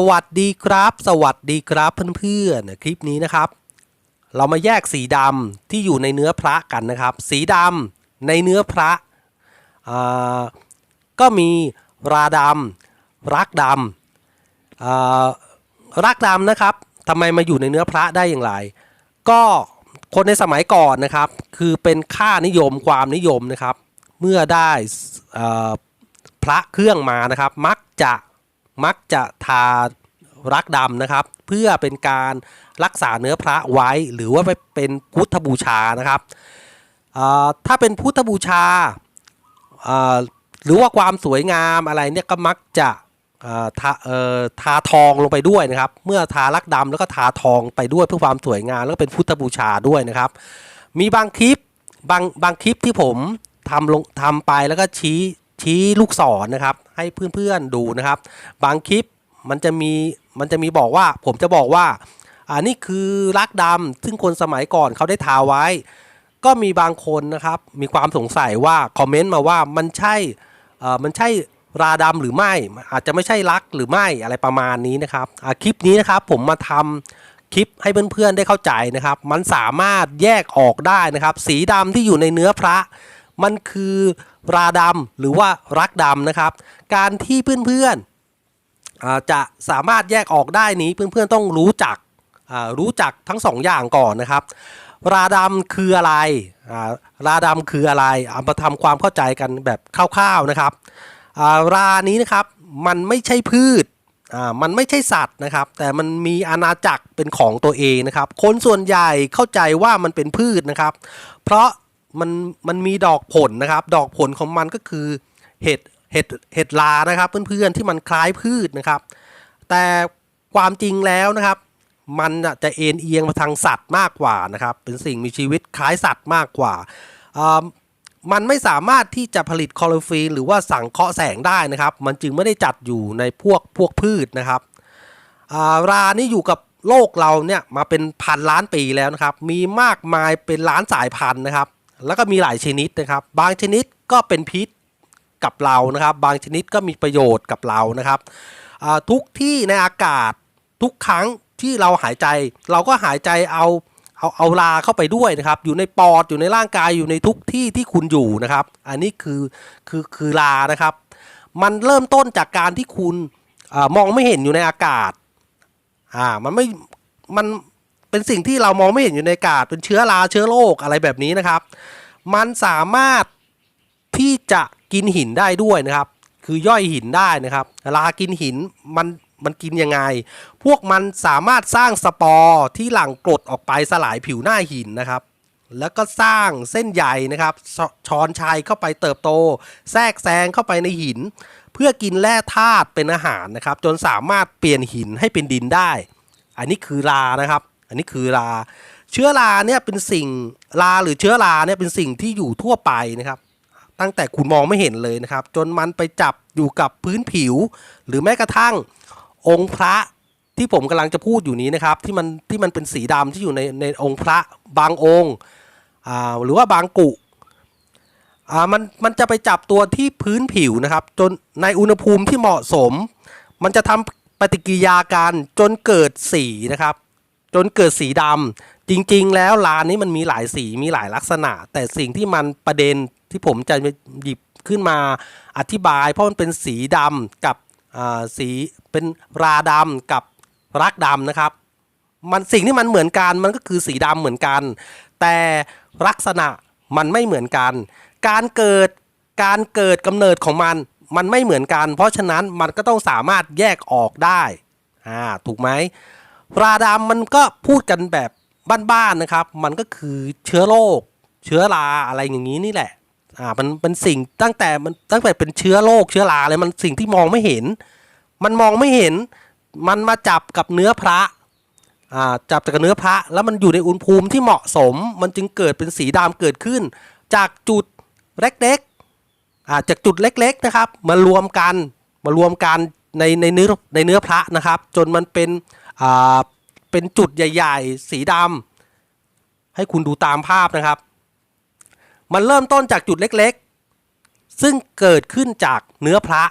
สวัสดีครับ สวัสดีครับเพื่อนๆคลิปนี้นะครับ เรามาแยกสีดำที่อยู่ในเนื้อพระกันนะครับ สีดำในเนื้อพระก็มีราดำรักดำรักดำนะครับทำไมมาอยู่ในเนื้อพระได้อย่างไร ก็คนในสมัยก่อนนะครับ คือเป็นค่านิยมความนิยมนะครับ เมื่อได้พระเครื่องมานะครับ มักจะ มักจะทารักดำนะครับ เพื่อเป็นการรักษาเนื้อพระไว้หรือว่าไปเป็นพุทธบูชานะครับถ้าเป็นพุทธบูชาหรือว่าความสวยงามอะไรเนี่ยก็มักจะทาทาทองลงไปด้วยนะครับ เมื่อทารักดำแล้วก็ทาทองไปด้วยเพื่อความสวยงามแล้วก็เป็นพุทธบูชาด้วยนะครับ มีบางคลิปบางบางคลิปที่ผมทำลงทำไปแล้วก็ชี้ชี้ลูกศรนะครับ ให้เพื่อนๆดูนะครับ บางคลิปมันจะมีมันจะมีบอกว่า ผมจะบอกว่าอ่านี่คือรักดำซึ่งคนสมัยก่อนเขาได้ทาไว้ ก็มีบางคนนะครับ มีความสงสัยว่าคอมเมนต์มาว่ามันใช่เอ่อมันใช่ราดำหรือไม่ อาจจะไม่ใช่รักหรือไม่อะไรประมาณนี้นะครับคลิปนี้นะครับผมมาทำคลิปให้เพื่อนๆได้เข้าใจนะครับ มันสามารถแยกออกได้นะครับ สีดำที่อยู่ในเนื้อพระ มันคือราดำหรือว่ารักดำนะครับ การที่เพื่อนๆจะสามารถแยกออกได้นี้เพื่อนๆต้องรู้จักรู้จักทั้งสองอย่างก่อนนะครับ ราดำคืออะไรอ่าราดำคืออะไรเอามาทำความเข้าใจกันแบบคร่าวๆนะครับารานี้นะครับมันไม่ใช่พืชมันไม่ใช่สัตว์นะครับ แต่มันมีอาณาจักรเป็นของตัวเองนะครับ คนส่วนใหญ่เข้าใจว่ามันเป็นพืชนะครับ เพราะมันมันมีดอกผลนะครับ ดอกผลของมันก็คือเห็ด เห็ดเห็ดลานะครับเพื่อนๆที่มันคล้ายพืชนะครับ แต่ความจริงแล้วนะครับ มันจะเอ็นเอียงมาทางสัตว์มากกว่านะครับ เป็นสิ่งมีชีวิตคล้ายสัตว์มากกว่ามันไม่สามารถที่จะผลิตคลอโรฟิลหรือว่าสังเคราะห์แสงได้นะครับ มันจึงไม่ได้จัดอยู่ในพวกพวกพืชนะครับารานี่อยู่กับโลกเราเนี่ยมาเป็นพันล้านปีแล้วนะครับ มีมากมายเป็นล้านสายพันธุ์นะครับ แล้วก็มีหลายชนิดนะครับ บางชนิดก็เป็นพิษ กับเรานะครับ บางชนิดก็มีประโยชน์กับเรานะครับทุกที่ในอากาศทุกครั้งที่เราหายใจ เราก็หายใจเอาเอาเอาลาเข้าไปด้วยนะครับ อยู่ในปอดอยู่ในร่างกายอยู่ในทุกที่ที่คุณอยู่นะครับ อันนี้คือคือคือลานะครับ มันเริ่มต้นจากการที่คุณอมองไม่เห็นอยู่ในอากาศอ่ามันไม่มันเป็นสิ่งที่เรามองไม่เห็นอยู่ในอากาศ เป็นเชื้อราเชื้อโรคอะไรแบบนี้นะครับ มันสามารถที่จะ กินหินได้ด้วยนะครับ คือย่อยหินได้นะครับลากินหินมันมันกินยังไง พวกมันสามารถสร้างสปอร์ที่หลั่งกรดออกไปสลายผิวหน้าหินนะครับ แล้วก็สร้างเส้นใยนะครับชช้อนชัยเข้าไปเติบโต แทรกแซงเข้าไปในหิน เพื่อกินแร่ธาตุเป็นอาหารนะครับ จนสามารถเปลี่ยนหินให้เป็นดินได้ อันนี้คือรานะครับ อันนี้คือรา เชื้อราเนี่ยเป็นสิ่งราหรือเชื้อราเนี่ยเป็นสิ่งที่อยู่ทั่วไปนะครับ ตั้งแต่คุณมองไม่เห็นเลยนะครับ จนมันไปจับอยู่กับพื้นผิว หรือแม้กระทั่งองค์พระที่ผมกำลังจะพูดอยู่นี้นะครับ ที่มันที่มันเป็นสีดำที่อยู่ในในองค์พระบางองค์อ่าหรือว่าบางกุอ่ามันมันจะไปจับตัวที่พื้นผิวนะครับ จนในอุณหภูมิที่เหมาะสม มันจะทำปฏิกิริยากันจนเกิดสีนะครับ จนเกิดสีดำจริงๆ แล้วลานนี้มันมีหลายสีมีหลายลักษณะ แต่สิ่งที่มันประเด็น ที่ผมจะหยิบขึ้นมาอธิบาย เพราะมันเป็นสีดำกับสีเป็นราดำกับรักดำนะครับ มันสิ่งที่มันเหมือนกันมันก็คือสีดำเหมือนกัน แต่ลักษณะมันไม่เหมือนกัน การเกิดการเกิดกำเนิดของมันมันไม่เหมือนกัน เพราะฉะนั้นมันก็ต้องสามารถแยกออกได้อ่าถูกไหมราดำมันก็พูดกันแบบบ้านๆนะครับ มันก็คือเชื้อโรคเชื้อราอะไรอย่างนี้นี่แหละ อ่ามันเป็นสิ่งตั้งแต่มันตั้งแต่เป็นเชื้อโรคเชื้อราเลยมันสิ่งที่มองไม่เห็น มันมองไม่เห็น มันมาจับกับเนื้อพระอ่าจับจากบเนื้อพระ แล้วมันอยู่ในอุณหภูมิที่เหมาะสม มันจึงเกิดเป็นสีดำเกิดขึ้น จากจุดเล็กๆอ่าจากจุดเล็กๆนะครับ มารวมกันมารวมกันในในเนื้อในเนื้อพระนะครับ จนมันเป็นอ่าเป็นจุดใหญ่ ๆ สีดำให้คุณดูตามภาพนะครับ มันเริ่มต้นจากจุดเล็กๆ ซึ่งเกิดขึ้นจากเนื้อพระ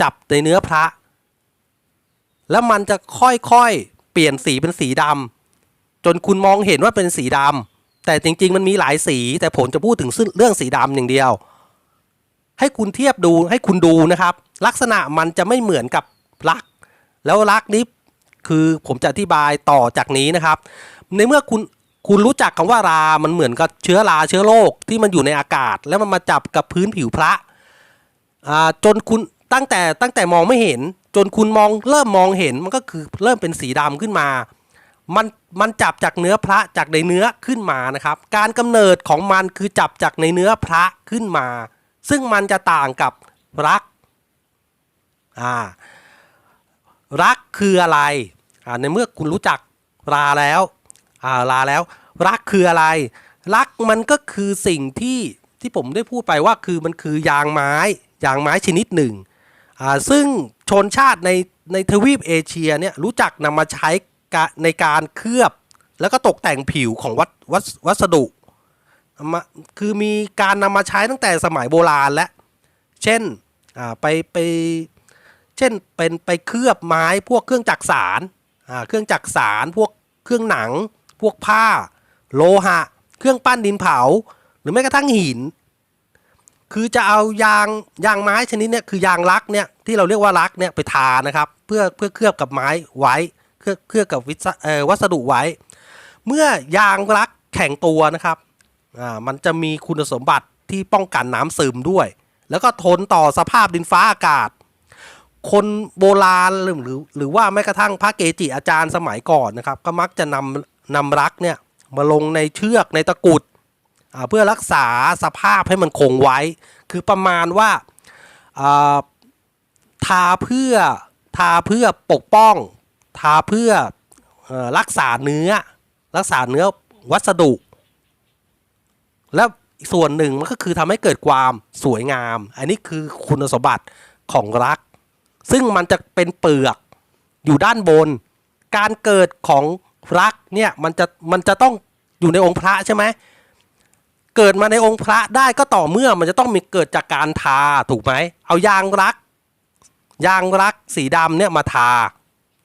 จับในเนื้อพระ แล้วมันจะค่อยๆ เปลี่ยนสีเป็นสีดำจนคุณมองเห็นว่าเป็นสีดำแต่จริงๆ มันมีหลายสี แต่ผมจะพูดถึงเรื่องสีดำอย่างเดียว ให้คุณเทียบดูให้คุณดูนะครับ ลักษณะมันจะไม่เหมือนกับรัก แล้วรักนี้คือผมจะอธิบายต่อจากนี้นะครับ ในเมื่อคุณ คุณรู้จักคำว่ารา มันเหมือนกับเชื้อราเชื้อโรคที่มันอยู่ในอากาศ แล้วมันมาจับกับพื้นผิวพระอ่าจนคุณตั้งแต่ตั้งแต่มองไม่เห็น จนคุณมองเริ่มมองเห็นมันก็คือเริ่มเป็นสีดำขึ้นมา มันมันจับจากเนื้อพระจากในเนื้อขึ้นมานะครับ การกำเนิดของมันคือจับจากในเนื้อพระขึ้นมา ซึ่งมันจะต่างกับรักอ่ารักคืออะไรอ่าในเมื่อคุณรู้จักราแล้ว อ่าราแล้ว รักคืออะไร รักมันก็คือสิ่งที่ที่ผมได้พูดไปว่าคือมันคือยางไม้ยางไม้ชนิดหนึ่งอ่าซึ่งชนชาติในในทวีปเอเชียเนี่ยรู้จักนำมาใช้ในการเคลือบแล้วก็ตกแต่งผิวของวัสวัสวัสดุมาคือมีการนำมาใช้ตั้งแต่สมัยโบราณและ เช่นอ่าไปไป เช่นเป็นไปเคลือบไม้พวกเครื่องจักสาร เครื่องจักสารพวกเครื่องหนัง พวกผ้า โลหะ เครื่องปั้นดินเผา หรือแม้กระทั่งหิน คือจะเอายางยางไม้ชนิดเนี้ยคือยางลักเนี่ยที่เราเรียกว่าลักเนี่ยไปทานะครับ เพื่อเพื่อเคลือบกับไม้ไว้เคลือบเคลือบกับว,วัสดุไว้ เมื่อยางลักแข็งตัวนะครับอ่ามันจะมีคุณสมบัติที่ป้องกันน้ำซึมด้วย แล้วก็ทนต่อสภาพดินฟ้าอากาศ คนโบราณหรือหรือหรือว่าแม้กระทั่งพระเกจิอาจารย์สมัยก่อนนะครับ ก็มักจะนำ นำรักเนี่ยมาลงในเชือกในตะกุดเพื่อรักษาสภาพให้มันคงไว้ คือประมาณว่าทาเพื่อทาเพื่อปกป้อง ทาเพื่ออรักษาเนื้อ รักษาเนื้อวัสดุ แล้วอีกส่วนหนึ่งมันก็คือทำให้เกิดความสวยงาม อันนี้คือคุณสมบัติของรัก ซึ่งมันจะเป็นเปลือกอยู่ด้านบน การเกิดของ รักเนี่ยมันจะมันจะต้องอยู่ในองค์พระใช่ไหมเกิดมาในองค์พระได้ก็ต่อเมื่อมันจะต้องมีเกิดจากการทาถูกไหมเอายางรัก ยางรักสีดำเนี่ยมาทา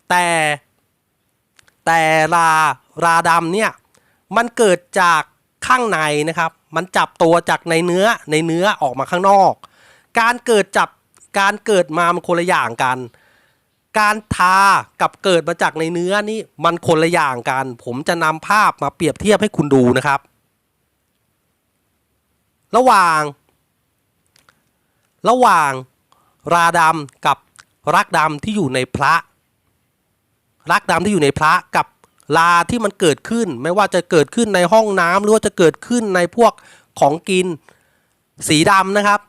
แต่แต่ราราดำเนี่ยมันเกิดจากข้างในนะครับ มันจับตัวจากในเนื้อในเนื้อออกมาข้างนอก การเกิดจับการเกิดมามันคนละอย่างกัน การทากับเกิดมาจากในเนื้อนี่มันคนละอย่างกัน ผมจะนำภาพมาเปรียบเทียบให้คุณดูนะครับ ระหว่าง ระหว่างราดำกับรักดำที่อยู่ในพระ รักดำที่อยู่ในพระกับลาที่มันเกิดขึ้น ไม่ว่าจะเกิดขึ้นในห้องน้ำหรือว่าจะเกิดขึ้นในพวกของกินสีดำนะครับ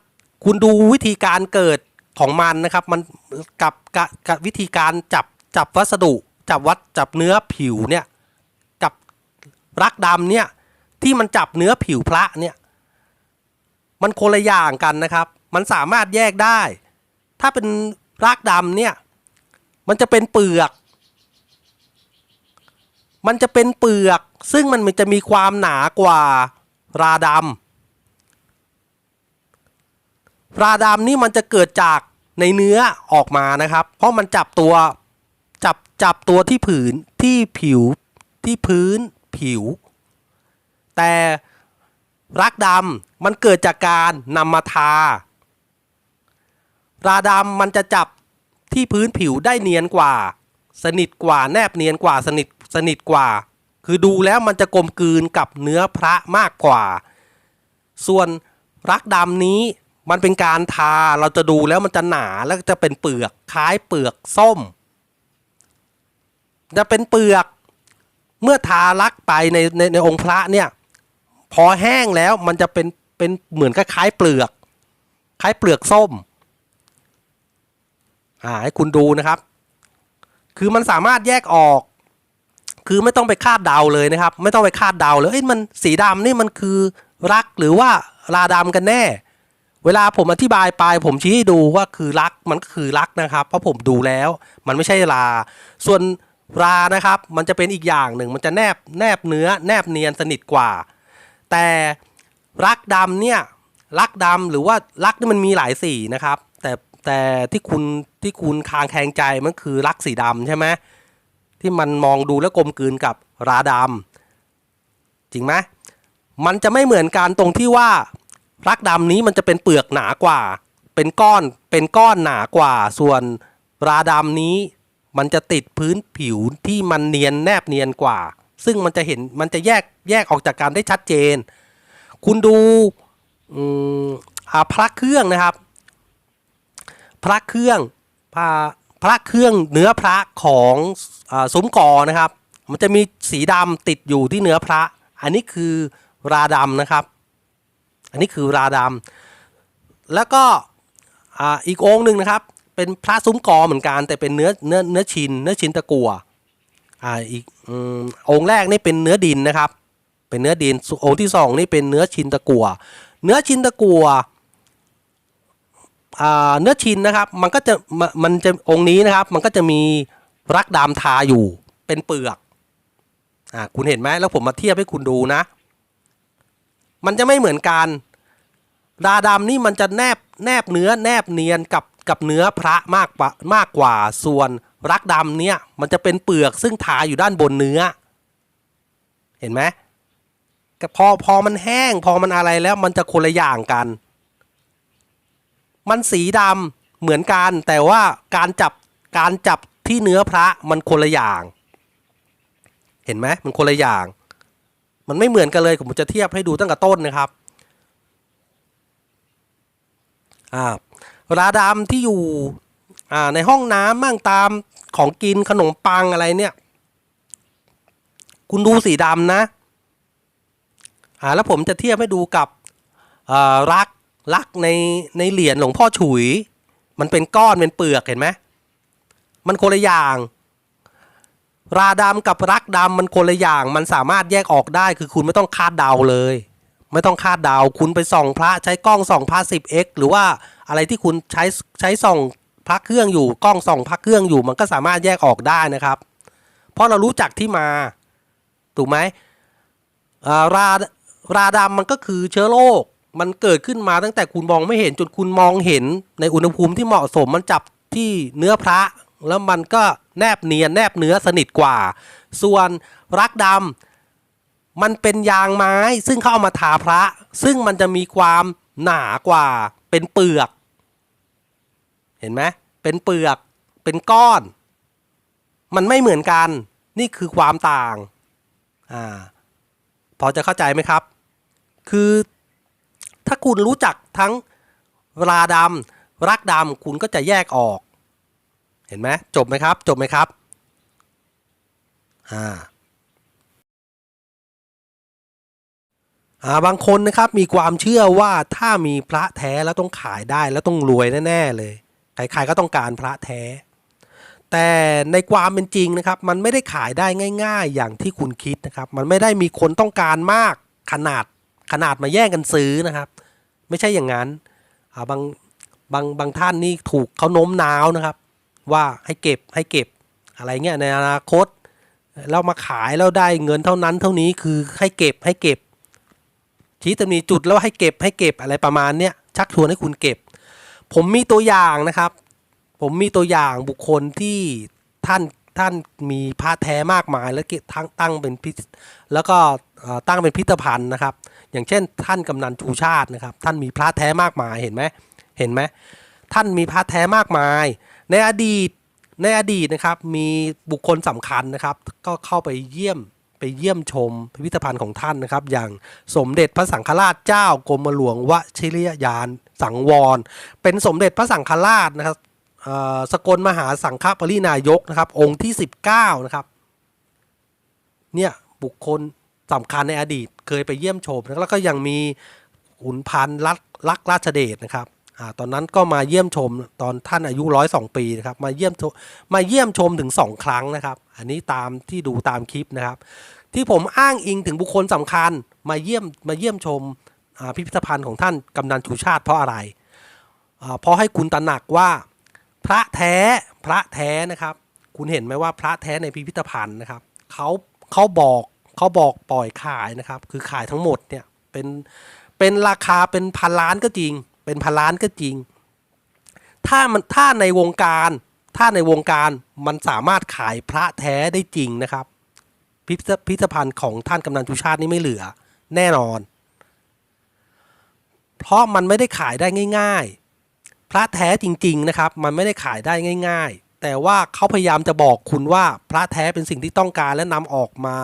คุณดูวิธีการเกิด ของมันนะครับมันกับกับวิธีการจับจับวัสดุจับวัดจับเนื้อผิวเนี่ยกับรักดำเนี่ยที่มันจับเนื้อผิวพระเนี่ยมันคนละอย่างกันนะครับ มันสามารถแยกได้ ถ้าเป็นรากดำเนี่ยมันจะเป็นเปลือก มันจะเป็นเปลือก ซึ่งมันจะมีความหนากว่าราดำ ราดำนี่มันจะเกิดจากในเนื้อออกมานะครับ เพราะมันจับตัวจับจับตัวที่ผืนที่ผิวที่พื้นผิว แต่รักดำมันเกิดจากการนำมาทา ราดำมันจะจับที่พื้นผิวได้เนียนกว่า สนิทกว่าแนบเนียนกว่าสนิทสนิทกว่า คือดูแล้วมันจะกลมกลืนกับเนื้อพระมากกว่า ส่วนรักดำนี้ มันเป็นการทาเราจะดูแล้วมันจะหนาแล้วจะเป็นเปลือกคล้ายเปลือกส้ม จะเป็นเปลือกเมื่อทารักไปในในในองค์พระเนี่ย พอแห้งแล้วมันจะเป็นเป็นเหมือนคล้ายเปลือก คล้ายเปลือกส้มอ่าให้คุณดูนะครับ คือมันสามารถแยกออก คือไม่ต้องไปคาดเดาเลยนะครับ ไม่ต้องไปคาดเดาเลยเอ้ยมันสีดำนี่มันคือรักหรือว่าราดำกันแน่ เวลาผมอธิบายไป ผมชี้ให้ดูว่าคือรักมันก็คือรักนะครับ เพราะผมดูแล้วมันไม่ใช่ราส่วนรานะครับ มันจะเป็นอีกอย่างหนึ่ง มันจะแนบแนบเนื้อ แนบเนียนสนิทกว่า แต่รักดำเนี่ยรักดำหรือว่ารักนี่มันมีหลายสีนะครับ แต่แต่ที่คุณที่คุณคางแคงใจมันคือรักสีดำใช่ไหมที่มันมองดูแล้วกลมกลืนกับราดำจริงไหมมันจะไม่เหมือนกันตรงที่ว่า รักดำนี้มันจะเป็นเปลือกหนากว่า เป็นก้อนเป็นก้อนหนากว่า ส่วนราดำนี้มันจะติดพื้นผิวที่มันเนียนแนบเนียนกว่า ซึ่งมันจะเห็นมันจะแยกแยกออกจากกันได้ชัดเจน คุณดูอ่าพระเครื่องนะครับ พระเครื่องพระพระเครื่องเนื้อพระของอาซุ้มกอนะครับ มันจะมีสีดำติดอยู่ที่เนื้อพระ อันนี้คือราดำนะครับ อันนี้คือราดำแล้วก็อ,อีกองค์หนึ่งนะครับ เป็นพระซุ้มกอเหมือนกัน แต่เป็นเนื้อเนื้อเนื้อชินเนื้อชินตะกัวอ่าอีกอองค์แรกนี่เป็นเนื้อดินนะครับ เป็นเนื้อดินองค์ที่สองนี่เป็นเนื้อชินตะกัว เนื้อชินตะกัวอ่าเนื้อชินนะครับมันก็จะมมันจะองค์นี้นะครับ มันก็จะมีรักดำทาอยู่เป็นเปลือกอ่าคุณเห็นไหมแล้วผมมาเทียบให้คุณดูนะ มันจะไม่เหมือนกันดาดำนี่มันจะแนบแนบเนื้อแนบเนียนกับกับเนื้อพระมากกว่ามากกว่าส่วนรักดำเนี่ยมันจะเป็นเปลือกซึ่งทาอยู่ด้านบนเนื้อ เห็นไหมพอพอมันแห้งพอมันอะไรแล้วมันจะคนละอย่างกัน มันสีดำเหมือนกันแต่ว่าการจับการจับที่เนื้อพระมันคนละอย่าง เห็นไหมมันคนละอย่าง มันไม่เหมือนกันเลยผมจะเทียบให้ดูตั้งแต่ต้นนะครับอ่าราดำที่อยู่อ่าในห้องน้ำมั่งตามของกินขนมปังอะไรเนี่ย คุณดูสีดำนะอ่าแล้วผมจะเทียบให้ดูกับอ่ารักลักในในเหรียญหลวงพ่อฉุย มันเป็นก้อนเป็นเปลือกเห็นไหมมันคนละอย่าง ราดำกับรักดำมันคนละอย่าง มันสามารถแยกออกได้ คือคุณไม่ต้องคาดเดาเลย ไม่ต้องคาดเดา คุณไปส่องพระใช้กล้องส่องพระ 10x หรือว่าอะไรที่คุณใช้ใช้ส่องพระเครื่องอยู่ กล้องส่องพระเครื่องอยู่ มันก็สามารถแยกออกได้นะครับ เพราะเรารู้จักที่มา ถูกไหมราราดำมันก็คือเชื้อโรค มันเกิดขึ้นมาตั้งแต่คุณมองไม่เห็นจนคุณมองเห็นในอุณหภูมิที่เหมาะสม มันจับที่เนื้อพระ แล้วมันก็ แนบเนียนแนบเนื้อสนิทกว่า ส่วนรักดำมันเป็นยางไม้ซึ่งเข้าเอามาทาพระ ซึ่งมันจะมีความหนากว่าเป็นเปลือก เห็นไหมเป็นเปลือกเป็นก้อน มันไม่เหมือนกัน นี่คือความต่างอ่าพอจะเข้าใจไหมครับ คือถ้าคุณรู้จักทั้งราดำรักดำคุณก็จะแยกออก ห็นไหมจบไหมครับ จบไหมครับอ่าอ่าบางคนนะครับมีความเชื่อว่าถ้ามีพระแท้แล้วต้องขายได้แล้วต้องรวยแน่ๆเลยใครๆก็ต้องการพระแท้ แต่ในความเป็นจริงนะครับ มันไม่ได้ขายได้ง่าย ๆ อย่างที่คุณคิดนะครับ มันไม่ได้มีคนต้องการมากขนาดขนาดมาแย่งกันซื้อนะครับ ไม่ใช่อย่างนั้นอ่าบางบางบางท่านนี่ถูกเขาโน้มน้าวนะครับ ว่าให้เก็บให้เก็บอะไรเงี้ยในอนาคตเรามาขายแล้วได้เงินเท่านั้นเท่านี้คือให้เก็บให้เก็บ ชี้ตำหนิจุดแล้วให้เก็บให้เก็บอะไรประมาณเนี้ยชักชวนให้คุณเก็บ ผมมีตัวอย่างนะครับ ผมมีตัวอย่างบุคคลที่ท่านท่านมีพระแท้มากมาย แล้วเก็บตั้งตั้งเป็นพิแล้วก็ตั้งเป็นพิพิธภัณฑ์นะครับ อย่างเช่น ท่านกำนันชูชาตินะครับ ท่านมีพระแท้มากมายเห็นไหมเห็นไหมท่านมีพระแท้มากมาย ในอดีตในอดีตนะครับมีบุคคลสำคัญนะครับ ก็เข้าไปเยี่ยมไปเยี่ยมชมพิพิธภัณฑ์ของท่านนะครับ อย่างสมเด็จพระสังฆราชเจ้ากรมหลวงวชิรยานสังวร เป็นสมเด็จพระสังฆราชนะครับสกลมหาสังฆปรินายกนะครับ องค์ที่ 19 นะครับ เนี่ยบุคคลสำคัญในอดีตเคยไปเยี่ยมชม แล้วก็ยังมีขุนพันธ์รักรักราชเดชนะครับ ตอนนั้นก็มาเยี่ยมชมตอนท่านอายุร้อยสองปีนะครับมาเยี่ยมมาเยี่ยมชมถึงสองครั้งนะครับ อันนี้ตามที่ดูตามคลิปนะครับ ที่ผมอ้างอิงถึงบุคคลสำคัญมาเยี่ยมมาเยี่ยมชมพิพิธภัณฑ์ของท่านกำนันชูชาติเพราะอะไร เพราะให้คุณตระหนักว่าพระแท้พระแท้นะครับ คุณเห็นไหมว่าพระแท้ในพิพิธภัณฑ์นะครับเขาเขาบอกเขาบอกปล่อยขายนะครับ คือขายทั้งหมดเนี่ยเป็นเป็นราคาเป็นพันล้านก็จริง เป็นพันล้านก็จริง ถ้ามันถ้าในวงการ ถ้าในวงการมันสามารถขายพระแท้ได้จริงนะครับพิพิธพิพิธภัณฑ์ของท่านกำนันชูชาตินี่ไม่เหลือ แน่นอน เพราะมันไม่ได้ขายได้ง่าย ๆ พระแท้จริง ๆ นะครับ มันไม่ได้ขายได้ง่าย ๆ แต่ว่าเขาพยายามจะบอกคุณว่าพระแท้เป็นสิ่งที่ต้องการและนำออกมา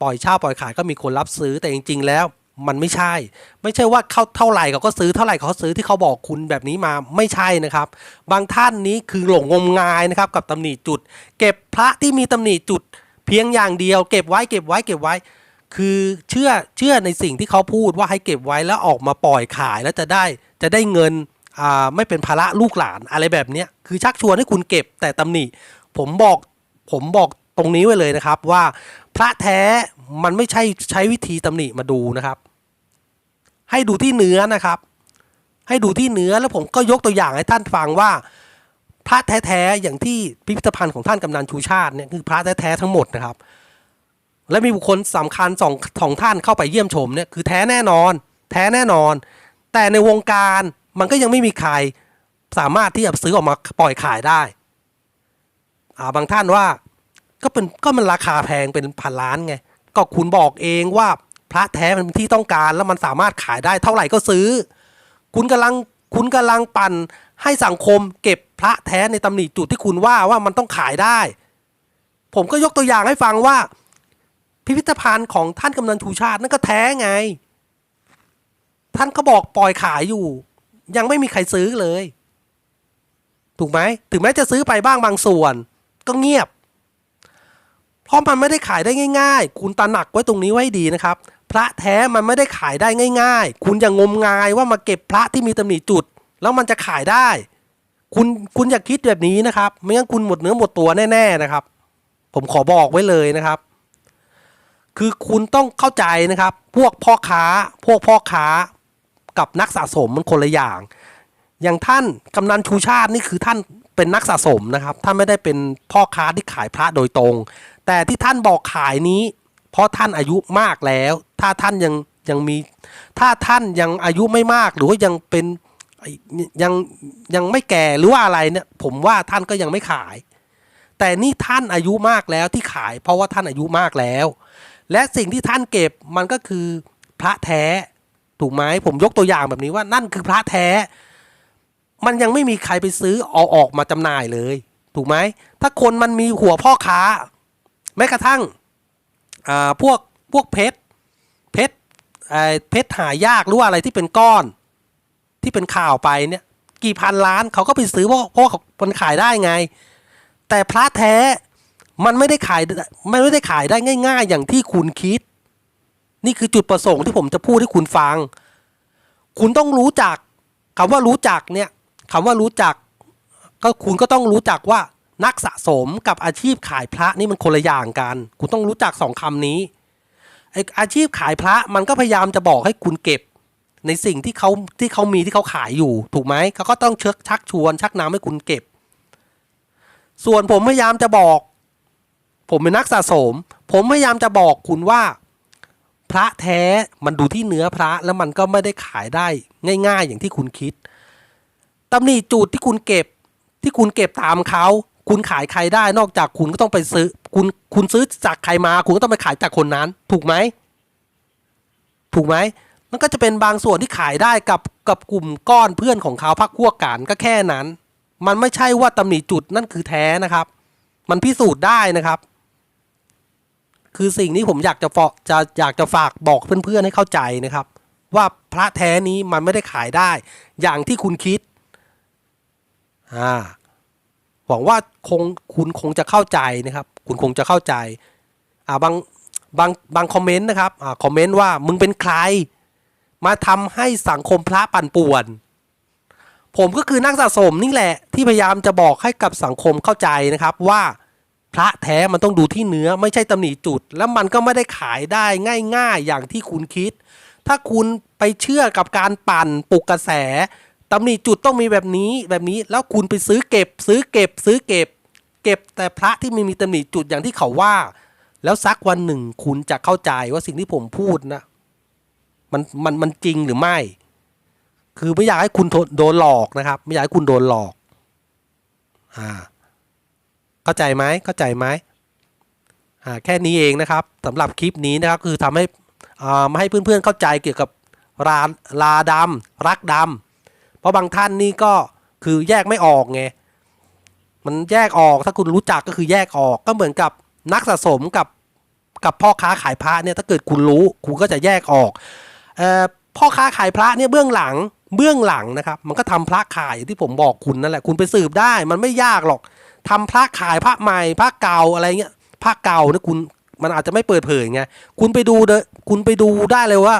ปล่อยเช่าปล่อยขายก็มีคนรับซื้อแต่จริง ๆ แล้ว มันไม่ใช่ ไม่ใช่ว่าเขาเท่าไหร่เขาก็ซื้อเท่าไหร่เขาซื้อที่เขาบอกคุณแบบนี้มาไม่ใช่นะครับ บางท่านนี้คือหลงงมงายนะครับกับตำหนิจุด เก็บพระที่มีตำหนิจุด เพียงอย่างเดียว เก็บไว้เก็บไว้เก็บไว้ คือเชื่อเชื่อในสิ่งที่เขาพูดว่าให้เก็บไว้แล้วออกมาปล่อยขายแล้วจะได้จะได้เงินอ่าไม่เป็นภาระลูกหลานอะไรแบบนี้คือชักชวนให้คุณเก็บแต่ตำหนิผมบอกผมบอกตรงนี้ไว้เลยนะครับว่า พระแท้มันไม่ใช่ใช้วิธีตำหนิมาดูนะครับ ให้ดูที่เนื้อนะครับ ให้ดูที่เนื้อแล้วผมก็ยกตัวอย่างให้ท่านฟังว่า พระแท้ๆอย่างที่พิพิธภัณฑ์ของท่านกำนันชูชาติเนี่ยคือพระแท้ๆทั้งหมดนะครับ และมีบุคคลสำคัญสองสองท่านเข้าไปเยี่ยมชมเนี่ยคือแท้แน่นอน แท้แน่นอน แต่ในวงการมันก็ยังไม่มีใครสามารถที่จะซื้อออกมาปล่อยขายได้อ่าบางท่านว่า ก็เป็นก็มันราคาแพงเป็นพันล้านไง ก็คุณบอกเองว่าพระแท้มันเป็นที่ต้องการแล้วมันสามารถขายได้เท่าไหร่ก็ซื้อ คุณกำลังคุณกำลังปั่นให้สังคมเก็บพระแท้ในตำหนิจุดที่คุณว่าว่ามันต้องขายได้ ผมก็ยกตัวอย่างให้ฟังว่า พิพิธภัณฑ์ของท่านกำนันชูชาตินั่นก็แท้ไง ท่านก็บอกปล่อยขายอยู่ ยังไม่มีใครซื้อเลย ถูกไหมถึงแม้จะซื้อไปบ้างบางส่วน ก็เงียบ เพราะมันไม่ได้ขายได้ง่าย ๆ คุณตระหนักไว้ตรงนี้ไว้ดีนะครับ พระแท้มันไม่ได้ขายได้ง่าย ๆ คุณอย่างงมงายว่ามาเก็บพระที่มีตำหนิจุด แล้วมันจะขายได้ คุณคุณอย่าคิดแบบนี้นะครับ ไม่งั้นคุณหมดเนื้อหมดตัวแน่ ๆนะครับ ผมขอบอกไว้เลยนะครับ คือคุณต้องเข้าใจนะครับ พวกพ่อค้า พวกพ่อค้ากับนักสะสมมันคนละอย่าง อย่างท่านกำนันชูชาตินี่คือท่าน เป็นนักสะสมนะครับท่านไม่ได้เป็นพ่อค้าที่ขายพระโดยตรง แต่ที่ท่านบอกขายนี้ เพราะท่านอายุมากแล้ว ถ้าท่านยังยังมี ถ้าท่านยังอายุไม่มากหรือว่ายังเป็นยังยังไม่แก่หรือว่าอะไรเนี่ยผมว่าท่านก็ยังไม่ขาย แต่นี่ท่านอายุมากแล้วที่ขาย เพราะว่าท่านอายุมากแล้ว และสิ่งที่ท่านเก็บมันก็คือพระแท้ถูกไหมผมยกตัวอย่างแบบนี้ว่านั่นคือพระแท้ มันยังไม่มีใครไปซื้อเอาออกมาจำหน่ายเลย ถูกไหม ถ้าคนมันมีหัวพ่อค้า แม้กระทั่งพวกพวกเพชรเพชรเพชรหายากหรือว่าอะไรที่เป็นก้อน ที่เป็นข่าวไปเนี่ย กี่พันล้านเขาก็ไปซื้อเพราะเพราะมันขายได้ไง แต่พระแท้มันไม่ได้ขายมันไม่ได้ขายได้ง่าย ๆ อย่างที่คุณคิด นี่คือจุดประสงค์ที่ผมจะพูดให้คุณฟัง คุณต้องรู้จักคำว่ารู้จักเนี่ย คำว่ารู้จัก ก็คุณก็ต้องรู้จักว่านักสะสมกับอาชีพขายพระนี่มันคนละอย่างกัน คุณต้องรู้จักสองคำนี้ไออาชีพขายพระมันก็พยายามจะบอกให้คุณเก็บ ในสิ่งที่เขาที่เขามีที่เขาขายอยู่ ถูกไหมเขาก็ต้องเชิกชักชวน ชักนำให้คุณเก็บ ส่วนผมพยายามจะบอก ผมเป็นนักสะสม ผมพยายามจะบอกคุณว่า พระแท้มันดูที่เนื้อพระแล้วมันก็ไม่ได้ขายได้ง่าย ๆ อย่างที่คุณคิด ตำหนิจุดที่คุณเก็บที่คุณเก็บตามเขาคุณขายใครได้นอกจากคุณก็ต้องไปซื้อ คุณคุณซื้อจากใครมา คุณก็ต้องไปขายจากคนนั้น ถูกไหมถูกไหมมันก็จะเป็นบางส่วนที่ขายได้กับกับกลุ่มก้อนเพื่อนของเขาพักพวกกันก็แค่นั้น มันไม่ใช่ว่าตำหนิจุดนั่นคือแท้นะครับ มันพิสูจน์ได้นะครับ คือสิ่งนี้ผมอยากจะฝากจะอยากจะฝากบอกเพื่อนๆให้เข้าใจนะครับ ว่าพระแท้นี้มันไม่ได้ขายได้ อย่างที่คุณคิด อ่าหวังว่าคงคุณคงจะเข้าใจนะครับ คุณคงจะเข้าใจอ่าบางบางบางคอมเมนต์นะครับอ่าคอมเมนต์ว่ามึงเป็นใคร มาทำให้สังคมพระปั่นป่วน ผมก็คือนักสะสมนี่แหละที่พยายามจะบอกให้กับสังคมเข้าใจนะครับว่าพระแท้มันต้องดูที่เนื้อไม่ใช่ตำหนิจุด แล้วมันก็ไม่ได้ขายได้ง่าย ๆ อย่างที่คุณคิด ถ้าคุณไปเชื่อกับการปั่นปลุกกระแส ตำหนิจุดต้องมีแบบนี้แบบนี้แล้วคุณไปซื้อเก็บ ซื้อเก็บ ซื้อเก็บ เก็บแต่พระที่ไม่มีตำหนิจุดอย่างที่เขาว่า แล้วสักวันหนึ่งคุณจะเข้าใจว่าสิ่งที่ผมพูดนะ มันมันมันจริงหรือไม่ คือไม่อยากให้คุณโดนหลอกนะครับ ไม่อยากให้คุณโดนหลอก อ่า เข้าใจไหมเข้าใจไหมอ่าแค่นี้เองนะครับสำหรับคลิปนี้นะครับ คือทำให้อ่ามาให้เพื่อนๆเข้าใจเกี่ยวกับลาลาดำรักดำ ราะบางท่านนี่ก็คือแยกไม่ออกไงมันแยกออกถ้าคุณรู้จักก็คือแยกออกก็เหมือนกับนักสะสมกับกับพ่อค้าขายพระเนี่ยถ้าเกิดคุณรู้คุณก็จะแยกออกเอ่อพ่อค้าขายพระเนี่ยเบื้องหลังเบื้องหลังนะครับ มันก็ทำพระขายอย่างที่ผมบอกคุณนั่นแหละคุณไปสืบได้มันไม่ยากหรอกทำพระขายพระใหม่พระเก่าอะไรเงี้ยพระเก่าเนี่ยคุณมันอาจจะไม่เปิดเผยไงคุณไปดูเดคุณไปดูได้เลยว่า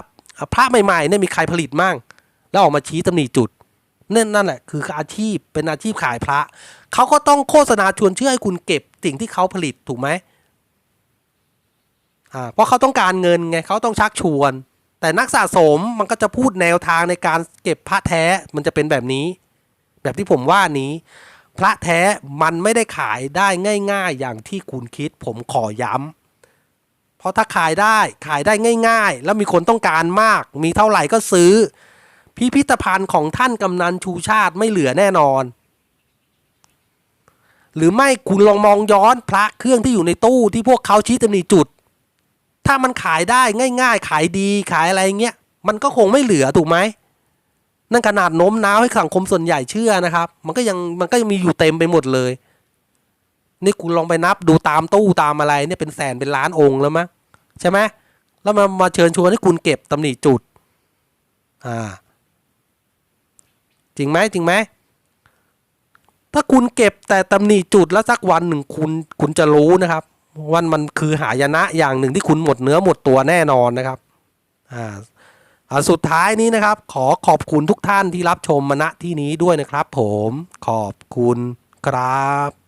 พระใหม่ๆเนี่ยมีใครผลิตมั่งแล้วออกมาชี้ตำหนิจุด นั่นนั่นแหละคืออาชีพเป็นอาชีพขายพระเขาก็ต้องโฆษณาชวนเชื่อให้คุณเก็บสิ่งที่เขาผลิตถูกไหมอ่าเพราะเขาต้องการเงินไงเขาต้องชักชวน แต่นักสะสมมันก็จะพูดแนวทางในการเก็บพระแท้มันจะเป็นแบบนี้ แบบที่ผมว่านี้ พระแท้มันไม่ได้ขายได้ง่าย ๆ อย่างที่คุณคิด ผมขอย้ำเพราะถ้าขายได้ขายได้ง่าย ๆ แล้วมีคนต้องการมาก มีเท่าไหร่ก็ซื้อ พิพิธภัณฑ์ของท่านกำนันชูชาติไม่เหลือแน่นอน หรือไม่คุณลองมองย้อนพระเครื่องที่อยู่ในตู้ที่พวกเขาชี้ตำหนิจุด ถ้ามันขายได้ง่าย ๆ ขายดีขายอะไรเงี้ยมันก็คงไม่เหลือถูกไหมนั่นขนาดโน้มน้าวให้สังคมส่วนใหญ่เชื่อนะครับ มันก็ยังมันก็ยังมีอยู่เต็มไปหมดเลย นี่คุณลองไปนับดูตามตู้ตามอะไรเนี่ยเป็นแสนเป็นล้านองค์แล้วมั้งใช่ไหมแล้วมามาเชิญชวนให้คุณเก็บตำหนิจุด อ่า จริงไหมจริงไหมถ้าคุณเก็บแต่ตำหนิจุดแล้วสักวันหนึ่งคุณคุณจะรู้นะครับวันมันคือหายนะอย่างหนึ่งที่คุณหมดเนื้อหมดตัวแน่นอนนะครับอ่าอ่าสุดท้ายนี้นะครับ ขอขอบคุณทุกท่านที่รับชมมณที่นี้ด้วยนะครับ ผมขอบคุณครับ